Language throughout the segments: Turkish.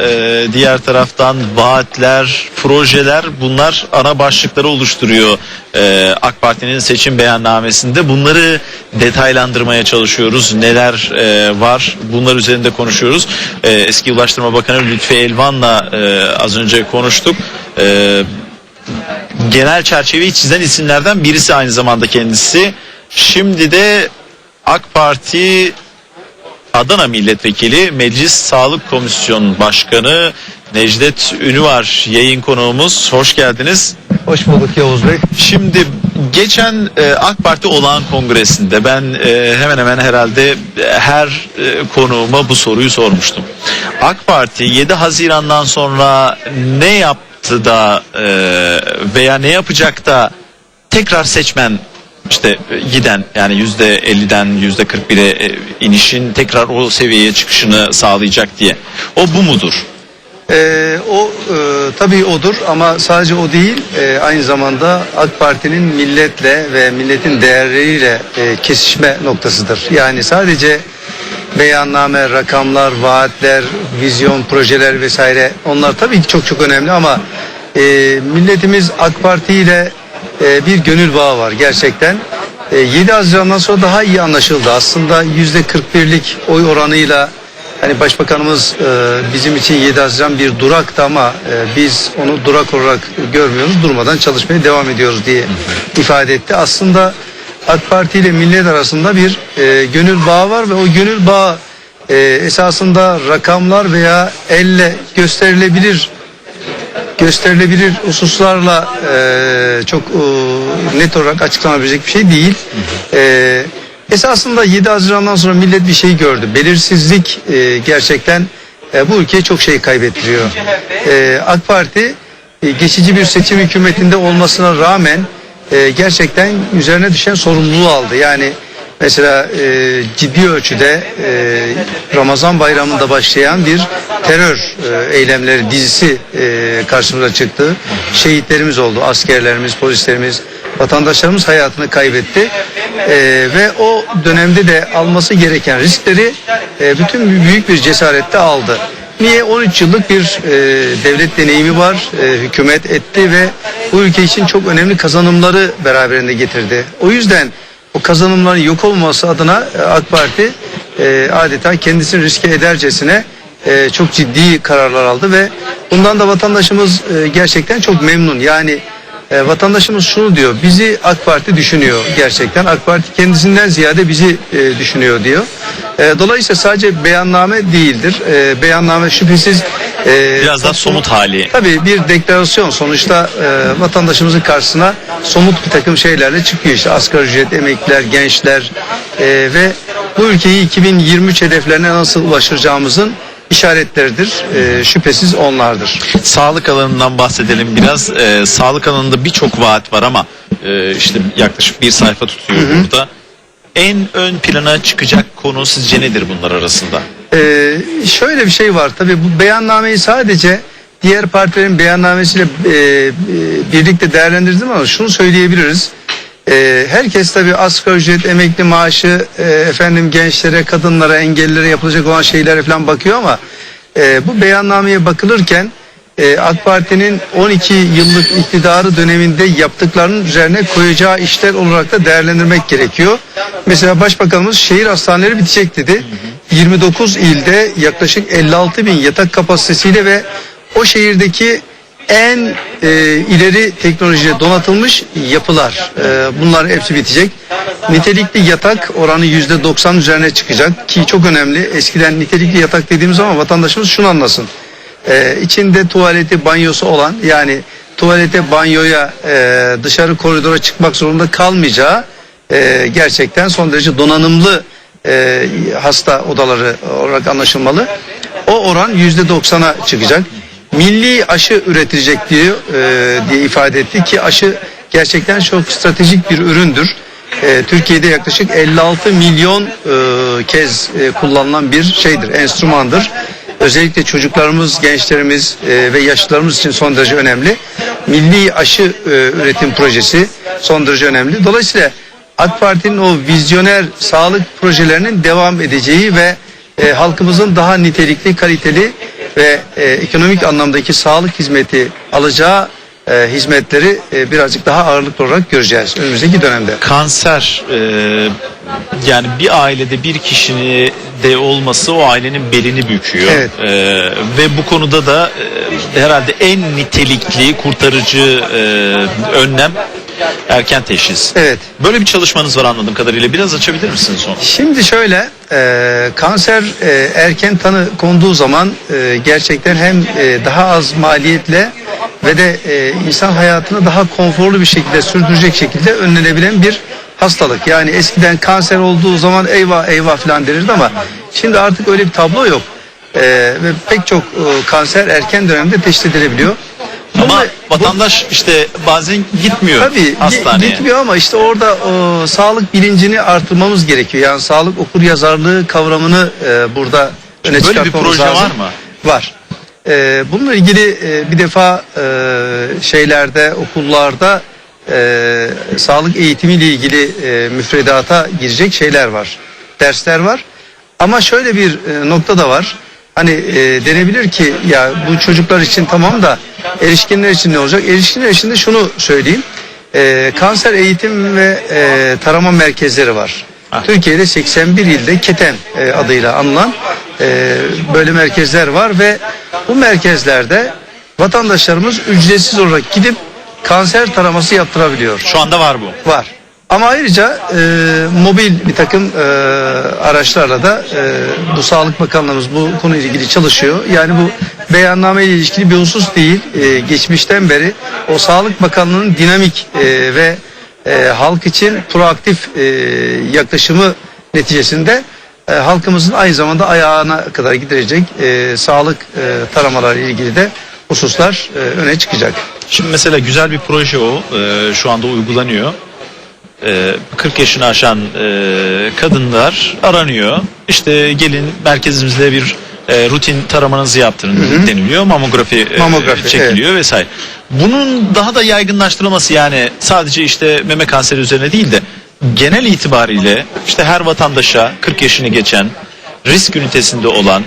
Ee, diğer taraftan vaatler, projeler bunlar ana başlıkları oluşturuyor ee, AK Parti'nin seçim beyannamesinde. Bunları detaylandırmaya çalışıyoruz. Neler e, var bunlar üzerinde konuşuyoruz. Ee, eski Ulaştırma Bakanı Lütfi Elvan'la e, az önce konuştuk. Ee, genel çerçeveyi çizen isimlerden birisi aynı zamanda kendisi. Şimdi de AK Parti Adana Milletvekili Meclis Sağlık Komisyonu Başkanı Necdet Ünüvar yayın konuğumuz. Hoş geldiniz. Hoş bulduk Yavuz Bey. Şimdi geçen e, AK Parti olağan kongresinde ben e, hemen hemen herhalde her e, konuğuma bu soruyu sormuştum. AK Parti 7 Haziran'dan sonra ne yaptı da e, veya ne yapacak da tekrar seçmen işte e, giden yani yüzde 50'den yüzde 41'e e, inişin tekrar o seviyeye çıkışını sağlayacak diye. O bu mudur? Ee, o e, tabii odur ama sadece o değil e, aynı zamanda AK Parti'nin milletle ve milletin değerleriyle e, kesişme noktasıdır. Yani sadece beyanname, rakamlar, vaatler, vizyon, projeler vesaire onlar tabii ki çok çok önemli ama e, milletimiz AK Parti ile e, bir gönül bağı var gerçekten. E, 7 Haziran'dan sonra daha iyi anlaşıldı. Aslında yüzde 41'lik oy oranıyla Hani başbakanımız e, bizim için 7 Haziran bir duraktı ama e, biz onu durak olarak görmüyoruz. Durmadan çalışmaya devam ediyoruz diye ifade etti. Aslında AK Parti ile millet arasında bir e, gönül bağı var ve o gönül bağı e, esasında rakamlar veya elle gösterilebilir gösterilebilir hususlarla e, çok e, net olarak açıklanabilecek bir şey değil. E, esasında 7 Haziran'dan sonra millet bir şey gördü. Belirsizlik e, gerçekten e, bu ülkeye çok şey kaybettiriyor. E, AK Parti e, geçici bir seçim hükümetinde olmasına rağmen e, gerçekten üzerine düşen sorumluluğu aldı. Yani Mesela e, ciddi ölçüde e, Ramazan bayramında başlayan bir terör e, eylemleri dizisi e, karşımıza çıktı. Şehitlerimiz oldu, askerlerimiz, polislerimiz, vatandaşlarımız hayatını kaybetti. E, ve o dönemde de alması gereken riskleri e, bütün büyük bir cesaretle aldı. Niye? 13 yıllık bir e, devlet deneyimi var, e, hükümet etti ve bu ülke için çok önemli kazanımları beraberinde getirdi. O yüzden o kazanımların yok olması adına e, AK Parti e, adeta kendisini riske edercesine e, çok ciddi kararlar aldı ve bundan da vatandaşımız e, gerçekten çok memnun. Yani e, vatandaşımız şunu diyor, bizi AK Parti düşünüyor gerçekten. AK Parti kendisinden ziyade bizi e, düşünüyor diyor. E, dolayısıyla sadece beyanname değildir. E, beyanname şüphesiz e, Biraz daha somut hali. Tabii bir deklarasyon sonuçta e, vatandaşımızın karşısına somut bir takım şeylerle çıkıyor işte asgari ücret, emekliler, gençler e, ve bu ülkeyi 2023 hedeflerine nasıl ulaştıracağımızın işaretleridir. E, şüphesiz onlardır. Sağlık alanından bahsedelim biraz. Ee, sağlık alanında birçok vaat var ama e, işte yaklaşık bir sayfa tutuyor burada. En ön plana çıkacak konu sizce nedir bunlar arasında? Ee, şöyle bir şey var tabii bu beyannameyi sadece diğer partilerin beyannamesiyle e, e, birlikte değerlendirdim ama şunu söyleyebiliriz. E, herkes tabii asgari ücret, emekli maaşı, e, efendim gençlere, kadınlara, engellilere yapılacak olan şeylere falan bakıyor ama e, bu beyannameye bakılırken e, AK Parti'nin 12 yıllık iktidarı döneminde yaptıklarının üzerine koyacağı işler olarak da değerlendirmek gerekiyor. Mesela Başbakanımız şehir hastaneleri bitecek dedi. 29 ilde yaklaşık 56 bin yatak kapasitesiyle ve o şehirdeki en e, ileri teknolojiyle donatılmış yapılar. E, bunlar hepsi bitecek. Nitelikli yatak oranı yüzde 90 üzerine çıkacak ki çok önemli. Eskiden nitelikli yatak dediğimiz zaman vatandaşımız şunu anlasın. E, içinde tuvaleti, banyosu olan yani tuvalete, banyoya, e, dışarı koridora çıkmak zorunda kalmayacağı e, gerçekten son derece donanımlı e, hasta odaları olarak anlaşılmalı. O oran yüzde doksana çıkacak. Milli aşı üretilecek diyor e, diye ifade etti ki aşı gerçekten çok stratejik bir üründür. E, Türkiye'de yaklaşık 56 milyon e, kez e, kullanılan bir şeydir, enstrümandır. Özellikle çocuklarımız, gençlerimiz e, ve yaşlılarımız için son derece önemli. Milli aşı e, üretim projesi son derece önemli. Dolayısıyla AK Parti'nin o vizyoner sağlık projelerinin devam edeceği ve e, halkımızın daha nitelikli, kaliteli ve e, ekonomik anlamdaki sağlık hizmeti alacağı e, hizmetleri e, birazcık daha ağırlıklı olarak göreceğiz önümüzdeki dönemde. Kanser e, yani bir ailede bir kişinin de olması o ailenin belini büküyor. Evet. E, ve bu konuda da e, herhalde en nitelikli kurtarıcı e, önlem erken teşhis. Evet. Böyle bir çalışmanız var anladığım kadarıyla. Biraz açabilir misiniz onu? Şimdi şöyle e, kanser e, erken tanı konduğu zaman e, gerçekten hem e, daha az maliyetle ve de e, insan hayatını daha konforlu bir şekilde sürdürecek şekilde önlenebilen bir hastalık. Yani eskiden kanser olduğu zaman eyvah eyvah falan denirdi ama şimdi artık öyle bir tablo yok. E, ve pek çok e, kanser erken dönemde teşhis edilebiliyor. Ama vatandaş işte bazen gitmiyor Tabii hastaneye. gitmiyor ama işte orada o, sağlık bilincini artırmamız gerekiyor. Yani sağlık okur yazarlığı kavramını e, burada öne Böyle bir proje lazım. var mı? Var. E, bununla ilgili e, bir defa e, şeylerde okullarda e, sağlık eğitimiyle ilgili e, müfredata girecek şeyler var. Dersler var. Ama şöyle bir e, nokta da var. Hani e, denebilir ki ya bu çocuklar için tamam da erişkinler için ne olacak? Erişkinler için de şunu söyleyeyim. E, kanser eğitim ve e, tarama merkezleri var. Türkiye'de 81 ilde KETEM e, adıyla anılan e, böyle merkezler var ve bu merkezlerde vatandaşlarımız ücretsiz olarak gidip kanser taraması yaptırabiliyor. Şu anda var bu. Var. Ama ayrıca e, mobil bir takım e, araçlarla da e, bu Sağlık Bakanlığımız bu konuyla ilgili çalışıyor. Yani bu beyanname ile ilişkili bir husus değil. E, geçmişten beri o Sağlık Bakanlığı'nın dinamik e, ve e, halk için proaktif e, yaklaşımı neticesinde e, halkımızın aynı zamanda ayağına kadar giderecek e, sağlık e, taramaları ilgili de hususlar e, öne çıkacak. Şimdi mesela güzel bir proje o. Ee, şu anda uygulanıyor. Ee, 40 yaşını aşan e, kadınlar aranıyor. İşte gelin merkezimizde bir e, rutin taramanızı yaptırın deniliyor. Mamografi, e, Mamografi, çekiliyor vesaire. Bunun daha da yaygınlaştırılması yani sadece işte meme kanseri üzerine değil de genel itibariyle işte her vatandaşa 40 yaşını geçen risk ünitesinde olan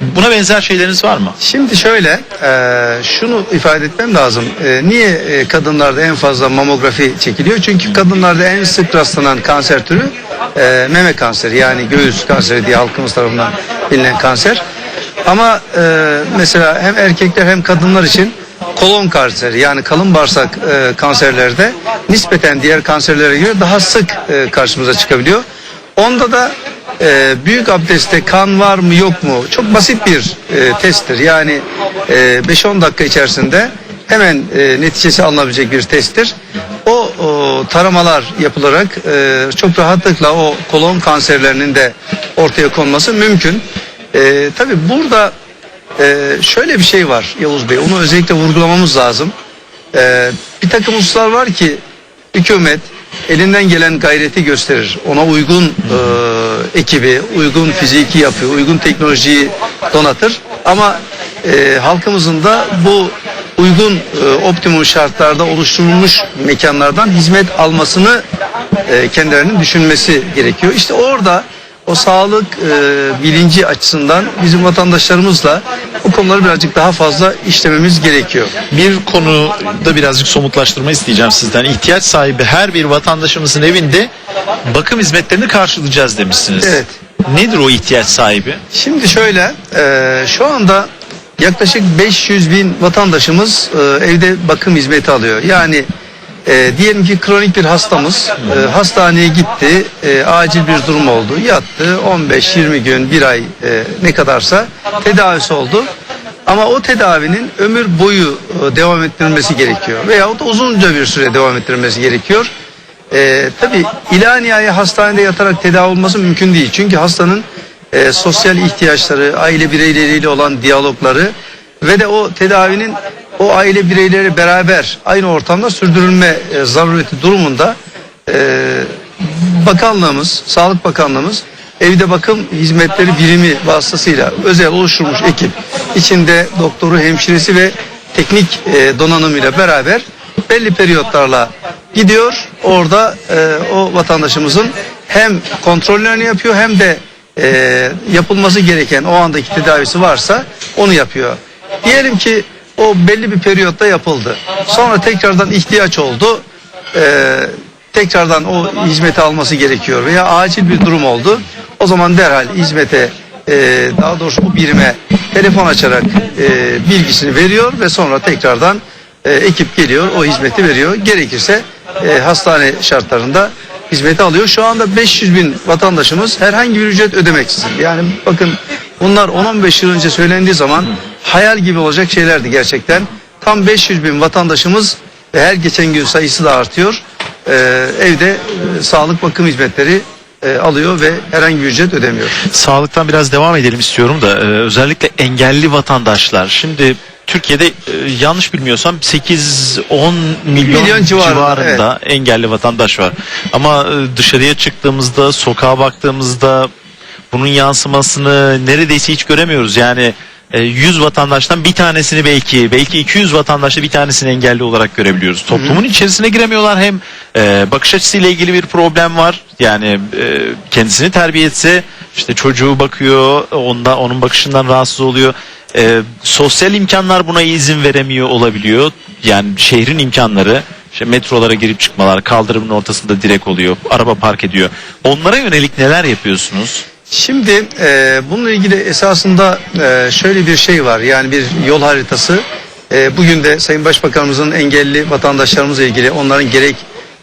buna benzer şeyleriniz var mı? Şimdi şöyle e, şunu ifade etmem lazım. E, niye e, kadınlarda en fazla mamografi çekiliyor? Çünkü kadınlarda en sık rastlanan kanser türü e, meme kanseri yani göğüs kanseri diye halkımız tarafından bilinen kanser. Ama e, mesela hem erkekler hem kadınlar için kolon kanseri yani kalın bağırsak e, kanserlerde nispeten diğer kanserlere göre daha sık e, karşımıza çıkabiliyor. Onda da e, büyük abdestte kan var mı yok mu çok basit bir e, testtir. Yani e, 5-10 dakika içerisinde hemen e, neticesi alınabilecek bir testtir. O, o taramalar yapılarak e, çok rahatlıkla o kolon kanserlerinin de ortaya konması mümkün. E, Tabi burada e, şöyle bir şey var Yavuz Bey onu özellikle vurgulamamız lazım. E, bir takım hususlar var ki hükümet elinden gelen gayreti gösterir. Ona uygun e, ekibi, uygun fiziki yapı, uygun teknolojiyi donatır. Ama e, halkımızın da bu uygun e, optimum şartlarda oluşturulmuş mekanlardan hizmet almasını e, kendilerinin düşünmesi gerekiyor. İşte orada o sağlık e, bilinci açısından bizim vatandaşlarımızla bu konuları birazcık daha fazla işlememiz gerekiyor. Bir konuda birazcık somutlaştırma isteyeceğim sizden. İhtiyaç sahibi her bir vatandaşımızın evinde bakım hizmetlerini karşılayacağız demişsiniz. Evet. Nedir o ihtiyaç sahibi? Şimdi şöyle e, şu anda yaklaşık 500 bin vatandaşımız e, evde bakım hizmeti alıyor. Yani e, diyelim ki kronik bir hastamız e, hastaneye gitti e, acil bir durum oldu yattı 15-20 gün bir ay e, ne kadarsa tedavisi oldu. Ama o tedavinin ömür boyu e, devam ettirilmesi gerekiyor. Veyahut uzunca bir süre devam ettirilmesi gerekiyor. E, tabii ila hastanede yatarak tedavi olması mümkün değil. Çünkü hastanın e, sosyal ihtiyaçları, aile bireyleriyle olan diyalogları ve de o tedavinin o aile bireyleri beraber aynı ortamda sürdürülme e, zarureti durumunda e, bakanlığımız, Sağlık Bakanlığımız evde bakım hizmetleri birimi vasıtasıyla özel oluşturmuş ekip içinde doktoru, hemşiresi ve teknik e, donanımıyla beraber belli periyotlarla gidiyor. Orada e, o vatandaşımızın hem kontrollerini yapıyor hem de yapılması gereken o andaki tedavisi varsa onu yapıyor. Diyelim ki o belli bir periyotta yapıldı. Sonra tekrardan ihtiyaç oldu. Ee, tekrardan o hizmeti alması gerekiyor veya acil bir durum oldu. O zaman derhal hizmete e, daha doğrusu bu birime telefon açarak e, bilgisini veriyor ve sonra tekrardan e, ekip geliyor o hizmeti veriyor. Gerekirse e, hastane şartlarında hizmeti alıyor. Şu anda 500 bin vatandaşımız herhangi bir ücret ödemeksizin. Yani bakın bunlar 10-15 yıl önce söylendiği zaman hayal gibi olacak şeylerdi gerçekten. Tam 500 bin vatandaşımız ve her geçen gün sayısı da artıyor. E, evde e, sağlık bakım hizmetleri e, alıyor ve herhangi bir ücret ödemiyor. Sağlıktan biraz devam edelim istiyorum da e, özellikle engelli vatandaşlar. Şimdi Türkiye'de e, yanlış bilmiyorsam 8-10 milyon, Milyon civarında, civarında, engelli vatandaş var. Ama e, dışarıya çıktığımızda, sokağa baktığımızda bunun yansımasını neredeyse hiç göremiyoruz. Yani 100 vatandaştan bir tanesini belki, belki 200 vatandaşta bir tanesini engelli olarak görebiliyoruz. Toplumun içerisine giremiyorlar. Hem e, bakış açısıyla ilgili bir problem var. Yani e, kendisini terbiye etse işte çocuğu bakıyor, onda onun bakışından rahatsız oluyor. E, sosyal imkanlar buna izin veremiyor olabiliyor. Yani şehrin imkanları işte metrolara girip çıkmalar, kaldırımın ortasında direk oluyor, araba park ediyor. Onlara yönelik neler yapıyorsunuz? Şimdi e, bununla ilgili esasında e, şöyle bir şey var yani bir yol haritası. E, bugün de Sayın Başbakanımızın engelli vatandaşlarımızla ilgili onların gerek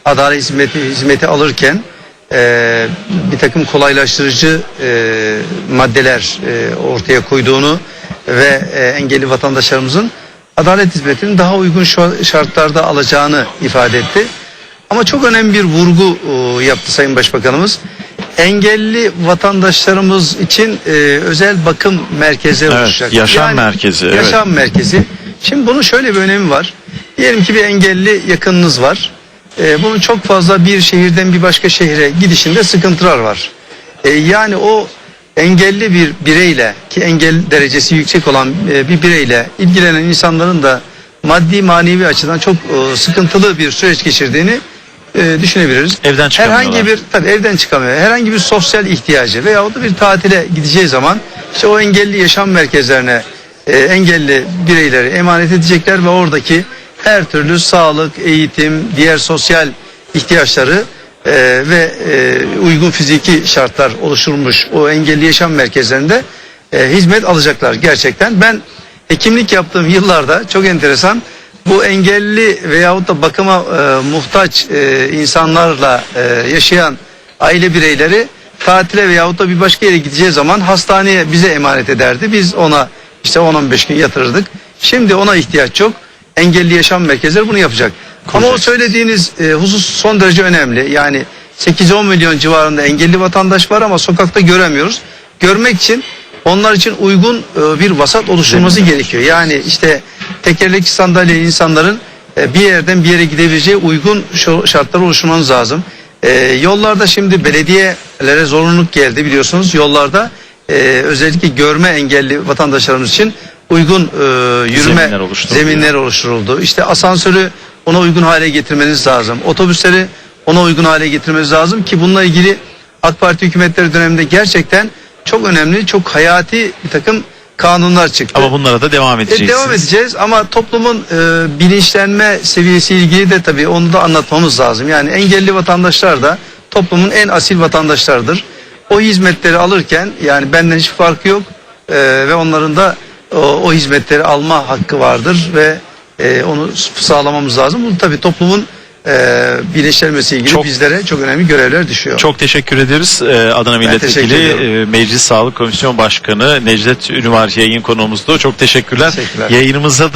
adalet hizmeti, hizmeti alırken e, bir takım kolaylaştırıcı e, maddeler e, ortaya koyduğunu ve e, engelli vatandaşlarımızın adalet hizmetini daha uygun şartlarda alacağını ifade etti. Ama çok önemli bir vurgu e, yaptı Sayın Başbakanımız. Engelli vatandaşlarımız için e, özel bakım merkezleri Evet, oluşacak. yaşam merkezi, evet. Yaşam merkezi. Şimdi bunun şöyle bir önemi var. Diyelim ki bir engelli yakınınız var. E, bunun çok fazla bir şehirden bir başka şehre gidişinde sıkıntılar var. E, yani o engelli bir bireyle ki engel derecesi yüksek olan e, bir bireyle ilgilenen insanların da maddi manevi açıdan çok e, sıkıntılı bir süreç geçirdiğini e, düşünebiliriz. Evden çıkamıyorlar. Herhangi bir tabii evden çıkamıyor. Herhangi bir sosyal ihtiyacı veya da bir tatile gideceği zaman işte o engelli yaşam merkezlerine e, engelli bireyleri emanet edecekler ve oradaki her türlü sağlık, eğitim, diğer sosyal ihtiyaçları e, ve e, uygun fiziki şartlar oluşturulmuş o engelli yaşam merkezlerinde e, hizmet alacaklar gerçekten. Ben hekimlik yaptığım yıllarda çok enteresan bu engelli veyahut da bakıma e, muhtaç e, insanlarla e, yaşayan aile bireyleri tatile veyahut da bir başka yere gideceği zaman hastaneye bize emanet ederdi. Biz ona işte 10-15 gün yatırırdık. Şimdi ona ihtiyaç yok. Engelli yaşam merkezleri bunu yapacak. Ama o söylediğiniz e, husus son derece önemli. Yani 8-10 milyon civarında engelli vatandaş var ama sokakta göremiyoruz. Görmek için onlar için uygun e, bir vasat oluşturulması gerekiyor. Yani işte tekerlekli sandalye insanların e, bir yerden bir yere gidebileceği uygun şartlar oluşturmanız lazım. E, yollarda şimdi belediyelere zorunluluk geldi biliyorsunuz. Yollarda e, özellikle görme engelli vatandaşlarımız için uygun e, yürüme Zeminler oluşturuluyor. zeminler oluşturuldu. İşte asansörü ona uygun hale getirmeniz lazım. Otobüsleri ona uygun hale getirmeniz lazım ki bununla ilgili AK Parti hükümetleri döneminde gerçekten çok önemli, çok hayati bir takım kanunlar çıktı. Ama bunlara da devam E, edeceksiniz. devam edeceğiz ama toplumun e, bilinçlenme seviyesi ilgili de tabii onu da anlatmamız lazım. Yani engelli vatandaşlar da toplumun en asil vatandaşlardır. O hizmetleri alırken yani benden hiç farkı yok e, ve onların da o, o hizmetleri alma hakkı vardır ve e, onu sağlamamız lazım. Bu tabii toplumun e, bilinçlenmesi ilgili Çok- bizlere çok önemli görevler düşüyor. Çok teşekkür ederiz. Ee, Adana Milletvekili e, Meclis Sağlık Komisyon Başkanı Necdet Ünüvar yayın konuğumuzdu. Çok teşekkürler. Teşekkürler. Yayınımıza da